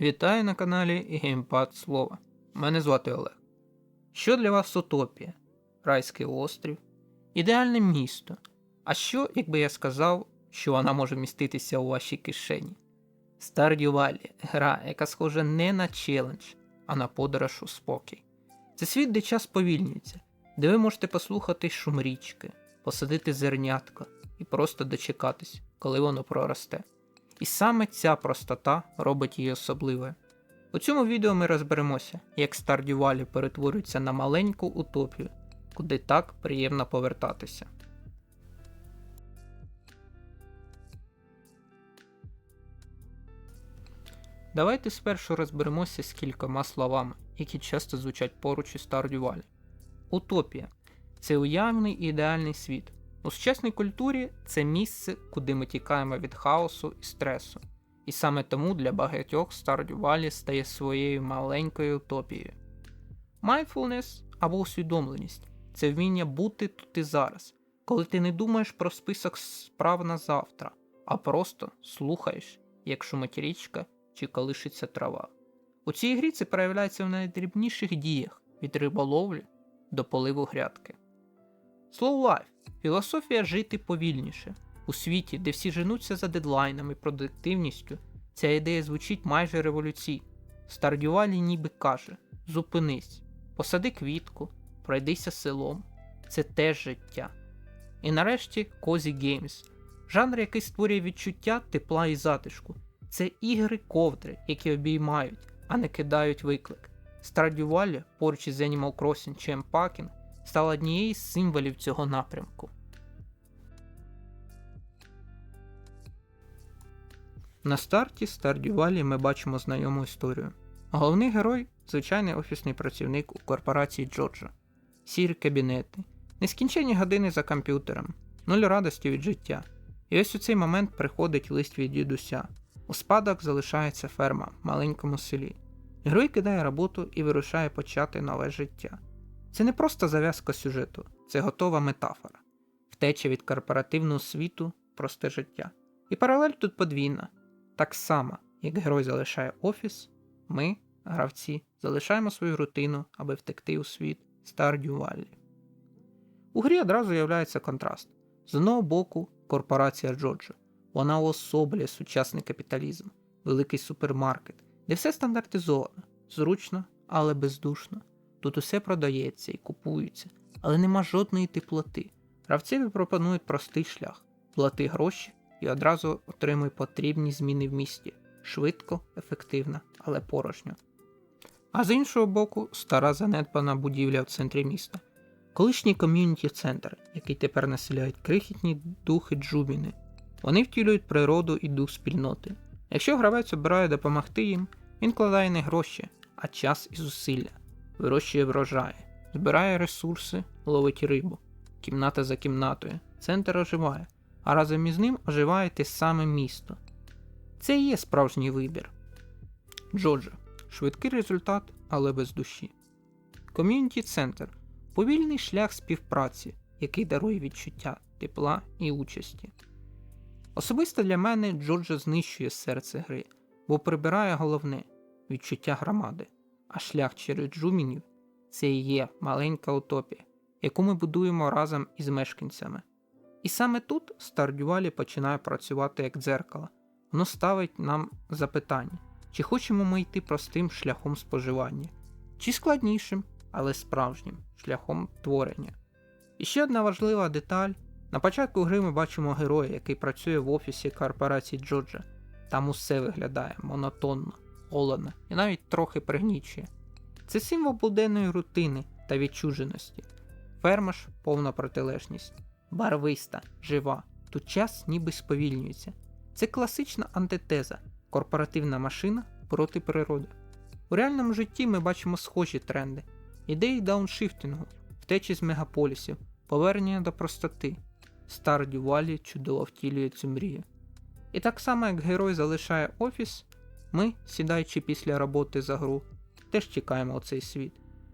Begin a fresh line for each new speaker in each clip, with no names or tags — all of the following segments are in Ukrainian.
Вітаю на каналі Геймпад Слова. Мене звати Олег. Що для вас утопія? Райський острів, ідеальне місто. А що, якби я сказав, що вона може міститися у вашій кишені? Stardew Valley – гра, яка схожа не на челендж, а на подорож у спокій. Це світ, де час повільнюється, де ви можете послухати шум річки, посадити зернятко і просто дочекатись, коли воно проросте. І саме ця простота робить її особливою. У цьому відео ми розберемося, як Stardew Valley перетворюється на маленьку утопію, куди так приємно повертатися. Давайте спершу розберемося з кількома словами, які часто звучать поруч із Stardew. Утопія це уявний і ідеальний світ, у сучасній культурі це місце, куди ми тікаємо від хаосу і стресу. І саме тому для багатьох Stardew Valley стає своєю маленькою утопією. Mindfulness або усвідомленість це вміння бути тут і зараз, коли ти не думаєш про список справ на завтра, а просто слухаєш, як шумить річка чи колишиться трава. У цій грі це проявляється в найдрібніших діях від риболовлі до поливу грядки. Slow Life Філософія жити повільніше. У світі, де всі женуться за дедлайнами продуктивністю, ця ідея звучить майже революційно. Стардювалі ніби каже: зупинись, посади квітку, пройдися селом. Це теж життя. І нарешті Cozy Games жанр, який створює відчуття тепла і затишку. Це ігри ковдри, які обіймають, а не кидають виклик. Stardew поруч із Animal Crossing чи Unpacking, стала однією з символів цього напрямку. На старті Valley ми бачимо знайому історію. Головний герой звичайний офісний працівник у корпорації Джорджа, сірі кабінети, нескінченні години за комп'ютером, нуль радості від життя. І ось у цей момент приходить лист від дідуся. У спадок залишається ферма в маленькому селі. Герой кидає роботу і вирушає почати нове життя. Це не просто зав'язка сюжету, це готова метафора, втеча від корпоративного світу, просте життя. І паралель тут подвійна. Так само, як герой залишає офіс, ми, гравці, залишаємо свою рутину, аби втекти у світ Stardew. У грі одразу з'являється контраст. З одного боку, корпорація Джоджо. Вона уособлює сучасний капіталізм, великий супермаркет, де все стандартизовано, зручно, але бездушно. Тут усе продається і купується, але нема жодної теплоти. Гравцеві пропонують простий шлях: плати гроші і одразу отримуй потрібні зміни в місті. Швидко, ефективно, але порожньо. А з іншого боку, стара занедбана будівля в центрі міста, колишній ком'юніті центр, який тепер населяють крихітні духи джубіни. Вони втілюють природу і дух спільноти. Якщо гравець обирає допомогти їм, він кладає не гроші, а час і зусилля вирощує врожай, збирає ресурси, ловить рибу, кімната за кімнатою, центр оживає, а разом із ним оживає те саме місто. Це і є справжній вибір. Джоджо. Швидкий результат, але без душі. Ком'юніті центр повільний шлях співпраці, який дарує відчуття тепла і участі. Особисто для мене Джорджа знищує серце гри, бо прибирає головне відчуття громади а шлях через джумінів це і є маленька утопія, яку ми будуємо разом із мешканцями. І саме тут Стардювалі починає працювати як дзеркало. Воно ставить нам запитання, чи хочемо ми йти простим шляхом споживання, чи складнішим, але справжнім шляхом творення. І ще одна важлива деталь: на початку гри ми бачимо героя, який працює в офісі корпорації Джорджа. Там усе виглядає монотонно холодно і навіть трохи пригнічує. Це символ буденної рутини та відчуженості. Ферма ж повна протилежність, барвиста, жива, тут час ніби сповільнюється. Це класична антитеза, корпоративна машина проти природи. У реальному житті ми бачимо схожі тренди, ідеї дауншифтингу, втечі з мегаполісів, повернення до простоти. Стардю Валі чудово втілює цю мрію. І так само, як герой залишає офіс, ми, сідаючи після роботи за гру, теж чекаємо оцей світ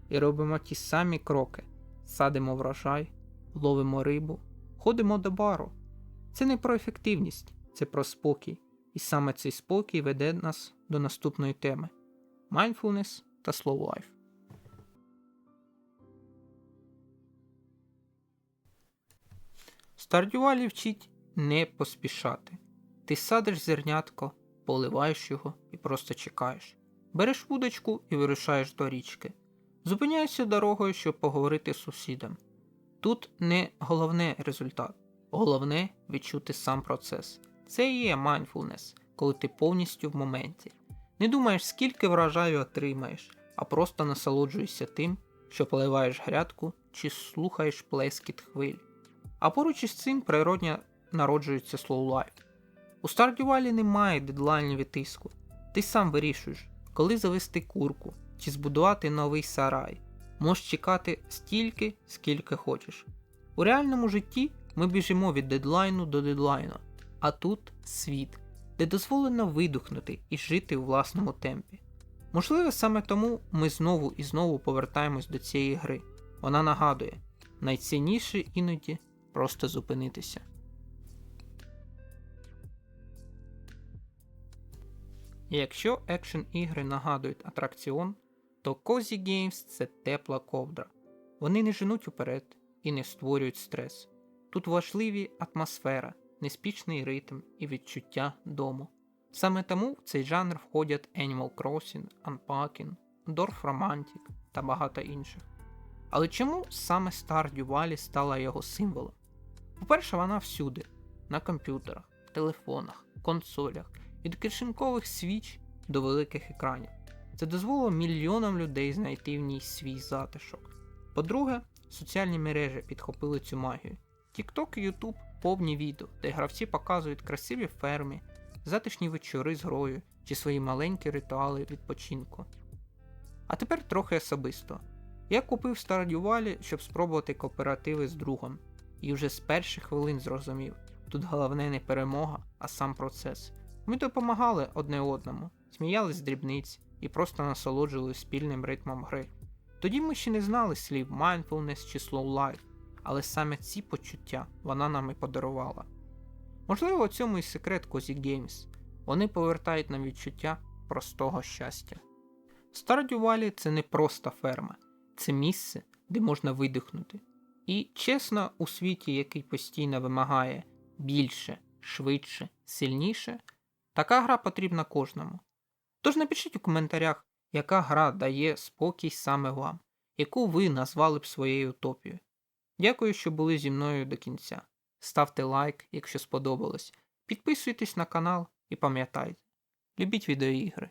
і робимо ті самі кроки: садимо врожай, ловимо рибу, ходимо до бару. Це не про ефективність, це про спокій. І саме цей спокій веде нас до наступної теми mindfulness та slow life. Стардювалі вчить не поспішати. Ти садиш зернятко, поливаєш його і просто чекаєш. Береш вудочку і вирушаєш до річки. Зупиняєшся дорогою, щоб поговорити з сусідом. Тут не головне результат, головне відчути сам процес. Це і є mindfulness, коли ти повністю в моменті. Не думаєш, скільки врожаю отримаєш, а просто насолоджуєшся тим, що поливаєш грядку чи слухаєш плескіт хвиль. А поруч із цим природня народжується slow life. У Stardew немає дедлайнів і тиску. Ти сам вирішуєш, коли завести курку чи збудувати новий сарай. Можеш чекати стільки, скільки хочеш. У реальному житті ми біжимо від дедлайну до дедлайну, а тут світ, де дозволено видухнути і жити у власному темпі. Можливо, саме тому ми знову і знову повертаємось до цієї гри. Вона нагадує, найцінніше іноді просто зупинитися. І якщо екшн ігри нагадують атракціон, то Cozy Games це тепла ковдра. Вони не женуть уперед і не створюють стрес. Тут важливі атмосфера, неспішний ритм і відчуття дому. Саме тому в цей жанр входять Animal Crossing, Unpacking, Dorf Romantic та багато інших. Але чому саме Stardew Valley стала його символом? По-перше, вона всюди: на комп'ютерах, телефонах, консолях, від кишенькових свіч до великих екранів. Це дозволило мільйонам людей знайти в ній свій затишок. По-друге, соціальні мережі підхопили цю магію. TikTok і YouTube повні відео, де гравці показують красиві ферми, затишні вечори з грою чи свої маленькі ритуали відпочинку. А тепер трохи особисто. Я купив Stardew щоб спробувати кооперативи з другом, і вже з перших хвилин зрозумів, тут головне не перемога, а сам процес. Ми допомагали одне одному, сміялись з дрібниць і просто насолоджувалися спільним ритмом гри. Тоді ми ще не знали слів mindfulness чи slow life, але саме ці почуття вона нам і подарувала. Можливо, у цьому і секрет Cozy Games. Вони повертають нам відчуття простого щастя. Stardew Valley – це не просто ферма, це місце, де можна видихнути. І чесно, у світі, який постійно вимагає більше, швидше, сильніше, така гра потрібна кожному. Тож напишіть у коментарях, яка гра дає спокій саме вам, яку ви назвали б своєю утопією. Дякую, що були зі мною до кінця. Ставте лайк, якщо сподобалось, підписуйтесь на канал і пам'ятайте, любіть відеоігри.